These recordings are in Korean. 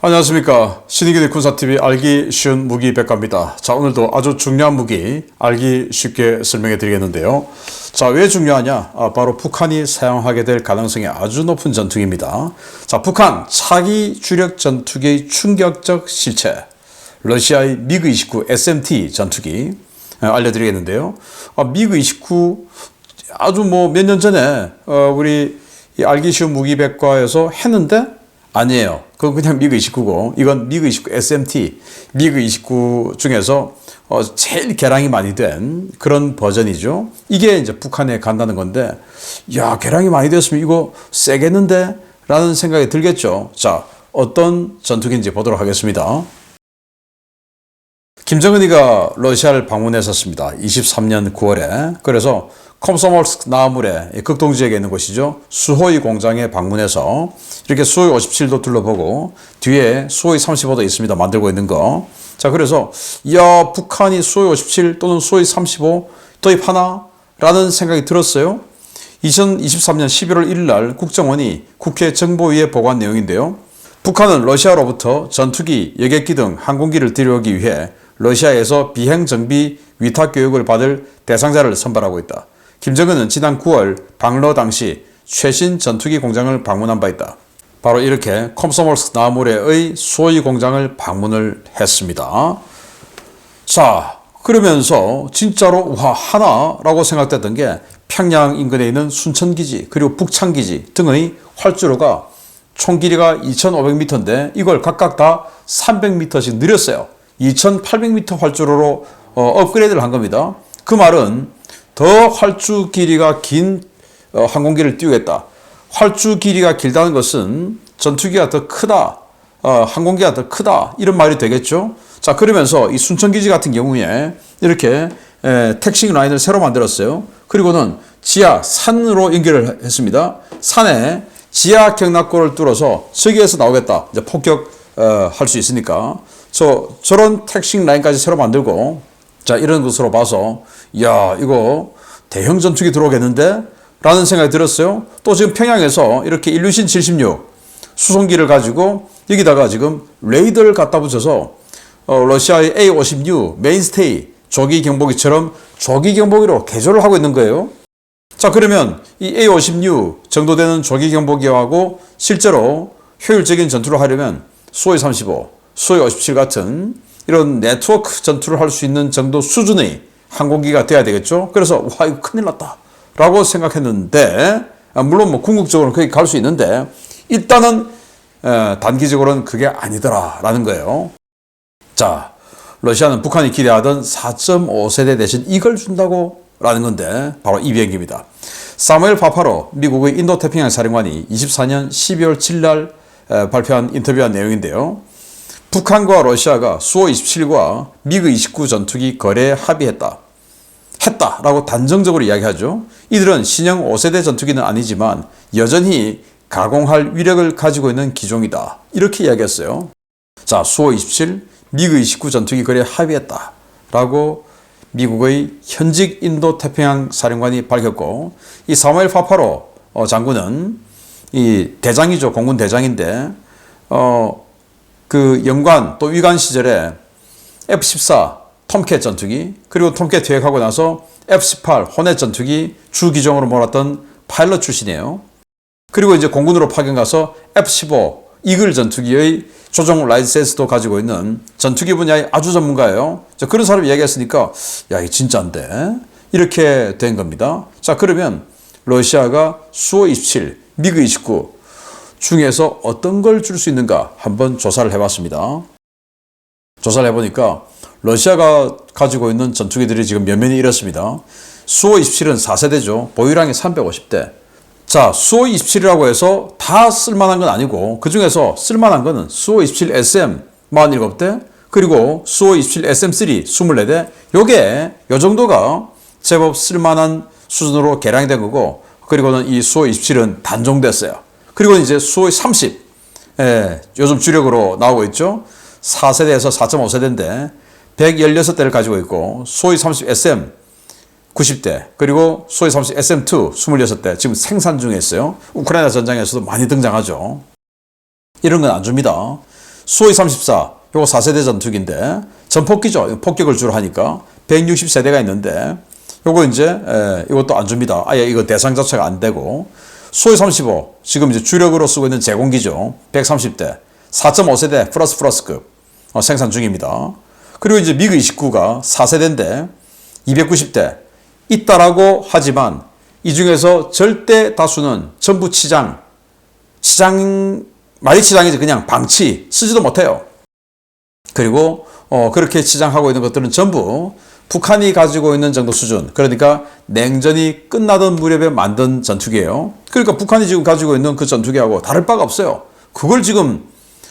안녕하십니까. 신의기대 군사TV 알기 쉬운 무기 백과입니다. 자 오늘도 아주 중요한 무기 알기 쉽게 설명해 드리겠는데요. 자 왜 중요하냐? 아, 바로 북한이 사용하게 될 가능성이 아주 높은 전투기입니다. 자 북한 차기 주력 전투기의 충격적 실체 러시아의 미그 29 SMT 전투기 아, 알려드리겠는데요. 아, 미그 29 아주 뭐 몇 년 전에 어, 우리 이 알기 쉬운 무기 백과에서 했는데 아니에요. 그건 그냥 미그 29고 이건 미그 29 SMT 미그 29 중에서 어 제일 개량이 많이 된 그런 버전이죠. 이게 이제 북한에 간다는 건데 야 개량이 많이 됐으면 이거 세겠는데 라는 생각이 들겠죠. 자 어떤 전투기인지 보도록 하겠습니다. 김정은이가 러시아를 방문했었습니다. 23년 9월에. 그래서 콤소몰스크 나무레 극동 지역에 있는 곳이죠. 수호이 공장에 방문해서 이렇게 수호이 57도 둘러보고 뒤에 수호이 35도 있습니다. 만들고 있는 거. 자, 그래서 야 북한이 수호이 57 또는 수호이 35 도입하나? 라는 생각이 들었어요. 2023년 11월 1일 날 국정원이 국회 정보위에 보고한 내용인데요. 북한은 러시아로부터 전투기, 여객기 등 항공기를 들여오기 위해 러시아에서 비행 정비 위탁 교육을 받을 대상자를 선발하고 있다. 김정은은 지난 9월 방러 당시 최신 전투기 공장을 방문한 바 있다. 바로 이렇게 콤소몰스크 나무레의 수호이 공장을 방문을 했습니다. 자, 그러면서 진짜로 와 하나라고 생각됐던 게 평양 인근에 있는 순천기지 그리고 북창기지 등의 활주로가 총 길이가 2,500m인데 이걸 각각 다 300m씩 늘렸어요. 2,800m 활주로로 어, 업그레이드를 한 겁니다. 그 말은 더 활주 길이가 긴 어, 항공기를 띄우겠다. 활주 길이가 길다는 것은 전투기가 더 크다. 어, 항공기가 더 크다. 이런 말이 되겠죠. 자, 그러면서 이 순천기지 같은 경우에 이렇게 에, 택싱 라인을 새로 만들었어요. 그리고는 지하 산으로 연결을 했습니다. 산에 지하 경락고를 뚫어서 저기에서 나오겠다. 이제 폭격 어, 할수 있으니까. 저 저런 택싱 라인까지 새로 만들고 자 이런 것으로 봐서 야 이거 대형 전투기 들어오겠는데 라는 생각이 들었어요. 또 지금 평양에서 이렇게 일루신 76 수송기를 가지고 여기다가 지금 레이더를 갖다 붙여서 어, 러시아의 A56 메인스테이 조기 경보기처럼 조기 경보기로 개조를 하고 있는 거예요. 자 그러면 이 A56 정도 되는 조기 경보기하고 실제로 효율적인 전투를 하려면 수호이 35, 수호이 57 같은 이런 네트워크 전투를 할 수 있는 정도 수준의 항공기가 돼야 되겠죠. 그래서 와 이거 큰일 났다 라고 생각했는데 아, 물론 뭐 궁극적으로는 거기 갈 수 있는데 일단은 에, 단기적으로는 그게 아니더라라는 거예요. 자, 러시아는 북한이 기대하던 4.5세대 대신 이걸 준다고 라는 건데 바로 이 비행기입니다. 사무엘 파파로 미국의 인도태평양 사령관이 24년 12월 7일 날 발표한 인터뷰한 내용인데요. 북한과 러시아가 수호 27과 미그 29 전투기 거래에 합의했다. 했다라고 단정적으로 이야기하죠. 이들은 신형 5세대 전투기는 아니지만 여전히 가공할 위력을 가지고 있는 기종이다. 이렇게 이야기했어요. 자, 수호 27, 미그 29 전투기 거래에 합의했다. 라고 미국의 현직 인도 태평양 사령관이 밝혔고 이 사무엘 파파로 어, 장군은 이 대장이죠. 공군 대장인데 어, 그 연관 또 위관 시절에 F-14 톰캣 전투기 그리고 톰캣 퇴役하고 나서 F-18 호넷 전투기 주기종으로 몰았던 파일럿 출신이에요. 그리고 이제 공군으로 파견 가서 F-15 이글 전투기의 조종 라이센스도 가지고 있는 전투기 분야의 아주 전문가예요. 자, 그런 사람이 얘기했으니까 야, 이 진짜인데 이렇게 된 겁니다. 자, 그러면 러시아가 수호 27, 미그 29 중에서 어떤 걸 줄 수 있는가 한번 조사를 해봤습니다. 조사를 해보니까 러시아가 가지고 있는 전투기들이 지금 면면이 이렇습니다. 수호 27은 4세대죠. 보유량이 350대. 자, 수호 27이라고 해서 다 쓸만한 건 아니고 그 중에서 쓸만한 거는 수호 27 SM 47대 그리고 수호 27 SM3 24대 요게 요 정도가 제법 쓸만한 수준으로 개량이 된 거고 그리고는 이 수호 27은 단종됐어요. 그리고 이제 수호 30 예, 요즘 주력으로 나오고 있죠. 4세대에서 4.5세대인데 116대를 가지고 있고 수호이 30 SM 90대 그리고 수호이 30 SM2 26대 지금 생산 중에 있어요. 우크라이나 전장에서도 많이 등장하죠. 이런 건 안 줍니다. 수호이 34, 요거 4세대 전투기인데 전폭기죠. 폭격을 주로 하니까 160세대가 있는데 요거 이제 에, 이것도 안 줍니다. 아예 이거 대상 자체가 안 되고 수호이 35 지금 이제 주력으로 쓰고 있는 제공기죠. 130대 4.5세대 플러스 플러스급 어, 생산 중입니다. 그리고 이제 미그 29가 4세대인데 290대 있다라고 하지만 이 중에서 절대 다수는 전부 치장 시장 말이 치장이지 그냥 방치 쓰지도 못해요. 그리고 어, 그렇게 치장하고 있는 것들은 전부 북한이 가지고 있는 정도 수준. 그러니까 냉전이 끝나던 무렵에 만든 전투기예요. 그러니까 북한이 지금 가지고 있는 그 전투기하고 다를 바가 없어요. 그걸 지금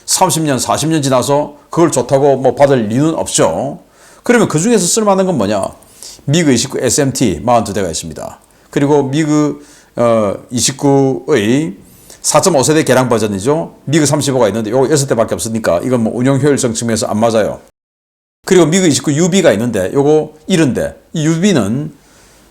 30년, 40년 지나서 그걸 좋다고 뭐 받을 이유는 없죠. 그러면 그 중에서 쓸만한 건 뭐냐? 미그 29 SMT 42대가 있습니다. 그리고 미그 어, 29의 4.5세대 개량 버전이죠. 미그 35가 있는데 요거 6대밖에 없으니까 이건 뭐 운용 효율성 측면에서 안 맞아요. 그리고 미그 29 UB가 있는데 요거 이른데 이 UB는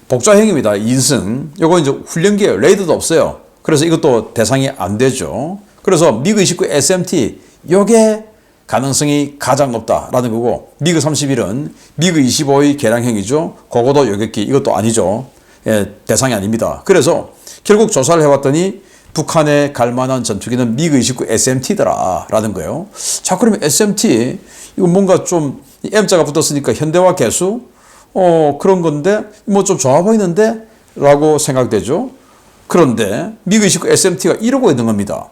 복좌형입니다. 인승. 요거 이제 훈련기예요. 레이더도 없어요. 그래서 이것도 대상이 안 되죠. 그래서 미그 29 SMT 요게 가능성이 가장 높다라는 거고 미그 31은 미그 25의 개량형이죠. 그거도 요격기 이것도 아니죠. 예, 대상이 아닙니다. 그래서 결국 조사를 해봤더니 북한에 갈 만한 전투기는 미그 29 SMT더라라는 거예요. 자 그러면 SMT 이거 뭔가 좀 M자가 붙었으니까 현대화 개수 어 그런 건데 뭐 좀 좋아 보이는데 라고 생각되죠. 그런데 미그 29 SMT가 이러고 있는 겁니다.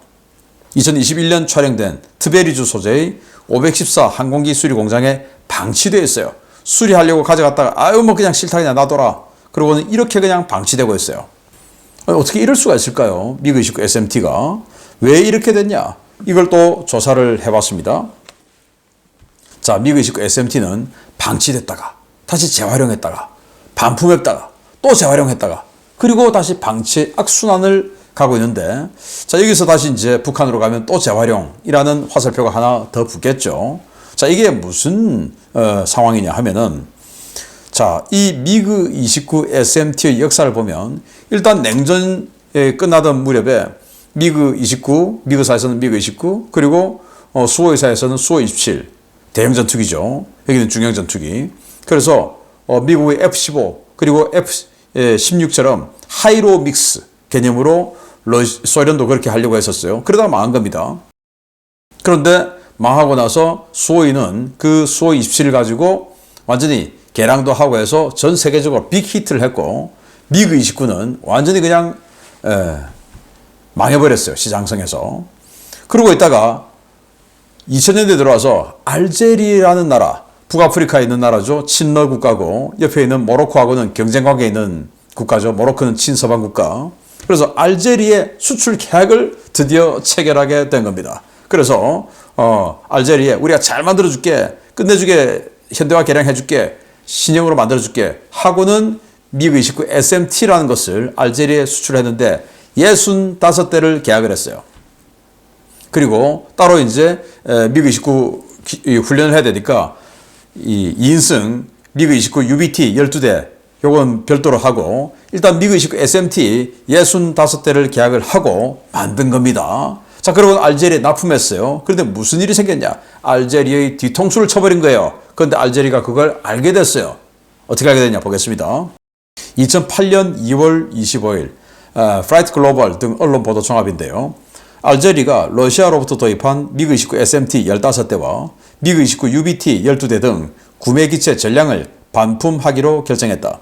2021년 촬영된 트베리주 소재의 514 항공기 수리 공장에 방치되어 있어요. 수리하려고 가져갔다가 아유 뭐 그냥 싫다 그냥 놔둬라. 그러고는 이렇게 그냥 방치되고 있어요. 어떻게 이럴 수가 있을까요? 미그 29 SMT가 왜 이렇게 됐냐? 이걸 또 조사를 해봤습니다. 자, 미그 29 SMT는 방치됐다가 다시 재활용했다가 반품했다가 또 재활용했다가 그리고 다시 방치 악순환을 가고 있는데 자 여기서 다시 이제 북한으로 가면 또 재활용이라는 화살표가 하나 더 붙겠죠. 자 이게 무슨 어, 상황이냐 하면은 자이 미그 29 SMT의 역사를 보면 일단 냉전에 끝나던 무렵에 미그 29 미그사에서는 미그 29 그리고 어, 수호의사에서는 수호 27 대형 전투기죠. 여기는 중형 전투기. 그래서 어, 미국의 F-15 그리고 F-16처럼 하이로 믹스 개념으로 소련도 그렇게 하려고 했었어요. 그러다가 망한 겁니다. 그런데 망하고 나서 수호이는 그 수호 27을 가지고 완전히 개량도 하고 해서 전 세계적으로 빅 히트를 했고 미그 29는 완전히 그냥 에, 망해버렸어요. 시장성에서. 그러고 있다가 2000년대 들어와서 알제리라는 나라, 북아프리카에 있는 나라죠. 친러 국가고 옆에 있는 모로코하고는 경쟁 관계에 있는 국가죠. 모로코는 친서방 국가. 그래서 알제리에 수출 계약을 드디어 체결하게 된 겁니다. 그래서 어, 알제리에 우리가 잘 만들어 줄게. 끝내주게 현대화 개량해 줄게. 신형으로 만들어 줄게. 하고는 미그 29 SMT라는 것을 알제리에 수출했는데 65대를 계약을 했어요. 그리고 따로 이제 미그 29 훈련을 해야 되니까 이 2인승 미그 29 UBT 12대 요건 별도로 하고 일단 미그 29 SMT 65대를 계약을 하고 만든 겁니다. 자, 그러고 알제리에 납품했어요. 그런데 무슨 일이 생겼냐? 알제리의 뒤통수를 쳐버린 거예요. 그런데 알제리가 그걸 알게 됐어요. 어떻게 알게 됐냐 보겠습니다. 2008년 2월 25일 어, 프라이트 글로벌 등 언론 보도 종합인데요. 알제리가 러시아로부터 도입한 미그 29 SMT 15대와 미그 29 UBT 12대 등 구매 기체 전량을 반품하기로 결정했다.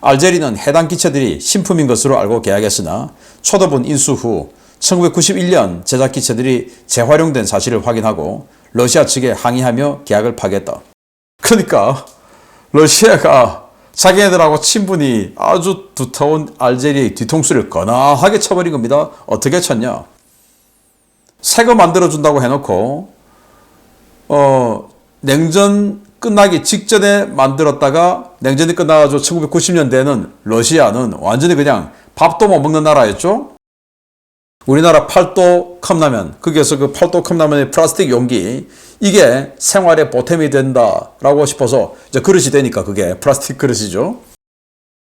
알제리는 해당 기체들이 신품인 것으로 알고 계약했으나 초도분 인수 후 1991년 제작 기체들이 재활용된 사실을 확인하고 러시아 측에 항의하며 계약을 파기했다. 그러니까 러시아가 자기네들하고 친분이 아주 두터운 알제리의 뒤통수를 거나하게 쳐버린 겁니다. 어떻게 쳤냐? 새거 만들어준다고 해놓고 어, 냉전 끝나기 직전에 만들었다가 냉전이 끝나가지고 1990년대에는 러시아는 완전히 그냥 밥도 못 먹는 나라였죠. 우리나라 팔도 컵라면, 거기에서 그 팔도 컵라면의 플라스틱 용기, 이게 생활에 보탬이 된다라고 싶어서 이제 그릇이 되니까 그게 플라스틱 그릇이죠.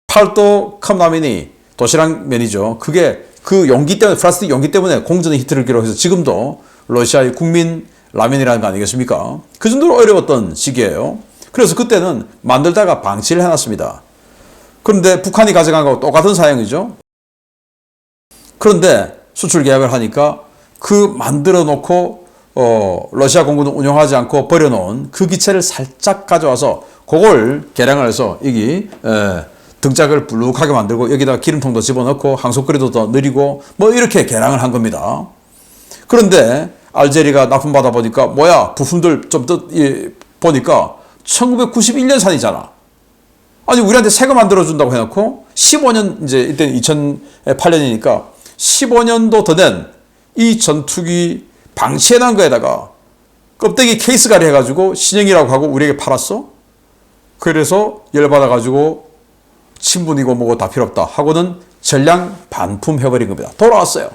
팔도 컵라면이 도시락 면이죠. 그게 그 용기 때문에, 플라스틱 용기 때문에 공전의 히트를 기록해서 지금도 러시아의 국민 라면이라는 거 아니겠습니까? 그 정도로 어려웠던 시기예요. 그래서 그때는 만들다가 방치를 해놨습니다. 그런데 북한이 가져간 거하고 똑같은 사양이죠. 그런데 수출 계약을 하니까 그 만들어 놓고 어, 러시아 공군은 운영하지 않고 버려놓은 그 기체를 살짝 가져와서 그걸 개량을 해서 여기 에, 등짝을 불룩하게 만들고 여기다 기름통도 집어넣고 항속거리도 더 느리고 뭐 이렇게 개량을 한 겁니다. 그런데 알제리가 납품받아 보니까 뭐야 부품들 좀 더 보니까 1991년 산이잖아. 아니 우리한테 새거 만들어 준다고 해놓고 15년 이제 이때 2008년이니까 15년도 더 된 이 전투기 방치해 난 거에다가 껍데기 케이스 가리 해가지고 신형이라고 하고 우리에게 팔았어? 그래서 열받아 가지고 친분이고 뭐고 다 필요 없다 하고는 전량 반품 해버린 겁니다. 돌아왔어요.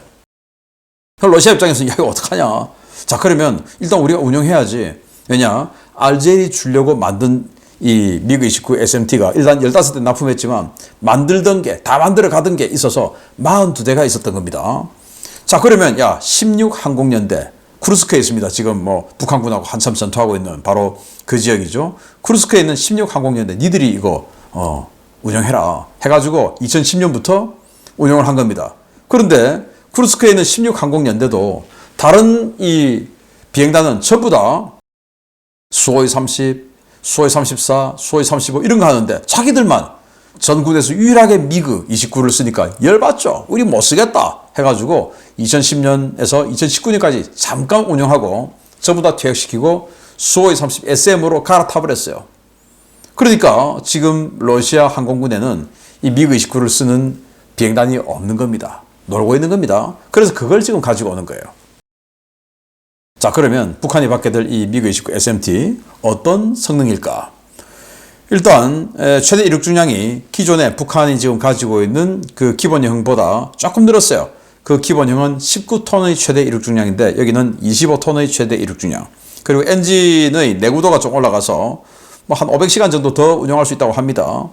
러시아 입장에서는 야 이거 어떡하냐. 자 그러면 일단 우리가 운영해야지. 왜냐 알제리 주려고 만든 이 미그 29 SMT가 일단 15대 납품했지만 만들던 게 다 만들어 가던 게 있어서 42대가 있었던 겁니다. 자 그러면 야 16 항공연대 쿠르스크에 있습니다. 지금 뭐 북한군하고 한참 전투하고 있는 바로 그 지역이죠. 쿠르스크에 있는 16 항공연대 니들이 이거 어 운영해라 해가지고 2010년부터 운영을 한 겁니다. 그런데 쿠르스크에 있는 16항공연대도 다른 이 비행단은 전부 다 수호이 30, 수호이 34, 수호이 35 이런 거 하는데 자기들만 전군에서 유일하게 미그 29를 쓰니까 열받죠. 우리 못 쓰겠다 해가지고 2010년에서 2019년까지 잠깐 운영하고 전부 다 퇴역시키고 수호이 30 SM으로 갈아타버렸어요. 그러니까 지금 러시아 항공군에는 이 미그 29를 쓰는 비행단이 없는 겁니다. 놀고 있는 겁니다. 그래서 그걸 지금 가지고 오는 거예요. 자, 그러면 북한이 받게 될 이 미그 29 SMT 어떤 성능일까? 일단 최대 이륙 중량이 기존에 북한이 지금 가지고 있는 그 기본형보다 조금 늘었어요. 그 기본형은 19톤의 최대 이륙 중량인데 여기는 25톤의 최대 이륙 중량. 그리고 엔진의 내구도가 좀 올라가서 뭐 한 500시간 정도 더 운영할 수 있다고 합니다.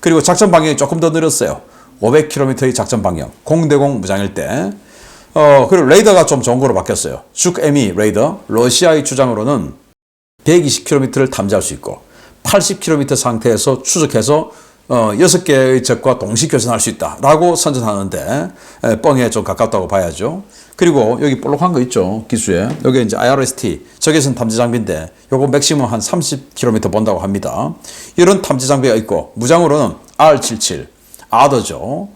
그리고 작전 방향이 조금 더 늘었어요. 500km의 작전 방향. 공대공 무장일 때. 어, 그리고 레이더가 좀 좋은 거로 바뀌었어요. 죽ME 레이더. 러시아의 주장으로는 120km를 탐지할 수 있고 80km 상태에서 추적해서 어, 6개의 적과 동시 교전할 수 있다라고 선전하는데 에, 뻥에 좀 가깝다고 봐야죠. 그리고 여기 볼록한 거 있죠. 기수에. 여기 이제 IRST 적외선 탐지 장비인데 요거 맥시멈 한 30km 본다고 합니다. 이런 탐지 장비가 있고 무장으로는 R77 아더죠.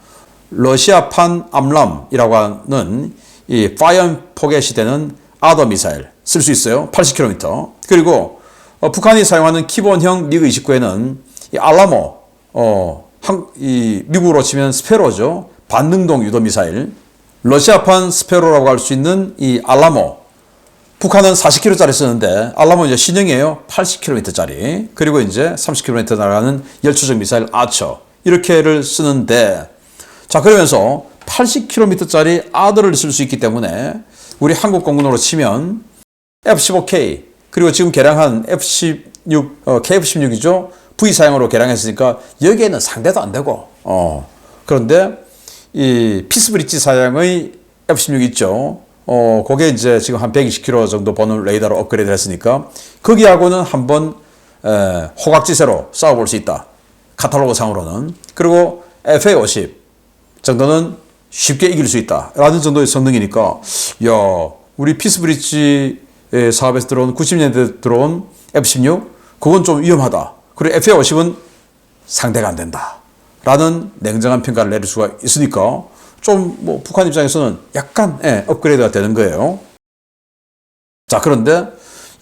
러시아판 암람이라고 하는 이 파이어 포겟이 되는 아더 미사일 쓸 수 있어요. 80km. 그리고 어, 북한이 사용하는 기본형 미그 29에는 이 알라모, 어, 한, 이 미국으로 치면 스페로죠. 반능동 유도 미사일. 러시아판 스페로라고 할 수 있는 이 알라모. 북한은 40km짜리 쓰는데 알라모 이제 신형이에요. 80km짜리. 그리고 이제 30km 날아가는 열추적 미사일 아처. 이렇게를 쓰는데 자 그러면서 80km짜리 아더를 쓸 수 있기 때문에 우리 한국 공군으로 치면 F-15K 그리고 지금 개량한 F-16 어, KF-16이죠 V 사양으로 개량했으니까 여기에는 상대도 안 되고 어 그런데 이 피스브릿지 사양의 F-16 있죠 어 그게 이제 지금 한 120km 정도 보는 레이더로 업그레이드 했으니까 거기하고는 한번 에, 호각지세로 싸워볼 수 있다 카탈로그 상으로는 그리고 FA50 정도는 쉽게 이길 수 있다 라는 정도의 성능이니까 야 우리 피스브릿지 사업에서 들어온 90년대 들어온 F16 그건 좀 위험하다. 그리고 FA50은 상대가 안 된다. 라는 냉정한 평가를 내릴 수가 있으니까 좀 뭐 북한 입장에서는 약간 예, 업그레이드가 되는 거예요. 자 그런데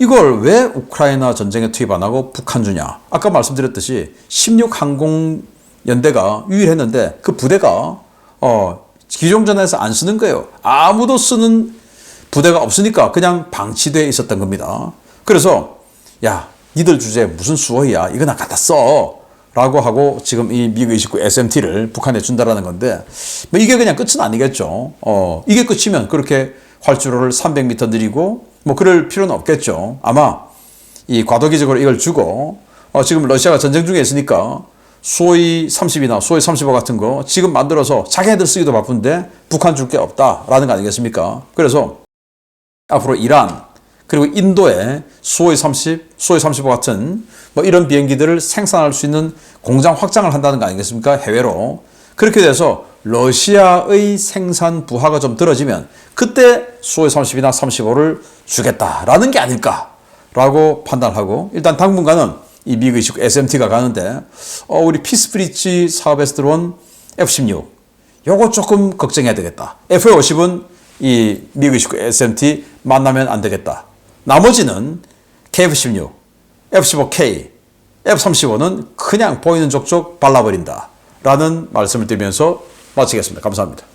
이걸 왜 우크라이나 전쟁에 투입 안 하고 북한 주냐? 아까 말씀드렸듯이 16항공연대가 유일했는데 그 부대가 어, 기종전에서 안 쓰는 거예요. 아무도 쓰는 부대가 없으니까 그냥 방치되어 있었던 겁니다. 그래서 야 니들 주제에 무슨 수호이야 이거나 갖다 써 라고 하고 지금 이 미그 29 SMT를 북한에 준다라는 건데 뭐 이게 그냥 끝은 아니겠죠. 어, 이게 끝이면 그렇게 활주로를 300m 느리고 뭐 그럴 필요는 없겠죠. 아마 이 과도기적으로 이걸 주고 어, 지금 러시아가 전쟁 중에 있으니까 소위 30이나 소위 35 같은 거 지금 만들어서 자기네들 쓰기도 바쁜데 북한 줄 게 없다라는 거 아니겠습니까? 그래서 앞으로 이란 그리고 인도에 수호이 30, 수호이 35 같은 뭐 이런 비행기들을 생산할 수 있는 공장 확장을 한다는 거 아니겠습니까? 해외로. 그렇게 돼서 러시아의 생산 부하가 좀 떨어지면 그때 수호이 30이나 35를 주겠다라는 게 아닐까라고 판단하고 일단 당분간은 이 미국 29 SMT가 가는데 어, 우리 피스브리지 사업에서 들어온 F16 요거 조금 걱정해야 되겠다. F50은 이 미국 29 SMT 만나면 안 되겠다. 나머지는 KF16, F15K, F35는 그냥 보이는 족족 발라버린다. 라는 말씀을 드리면서 마치겠습니다. 감사합니다.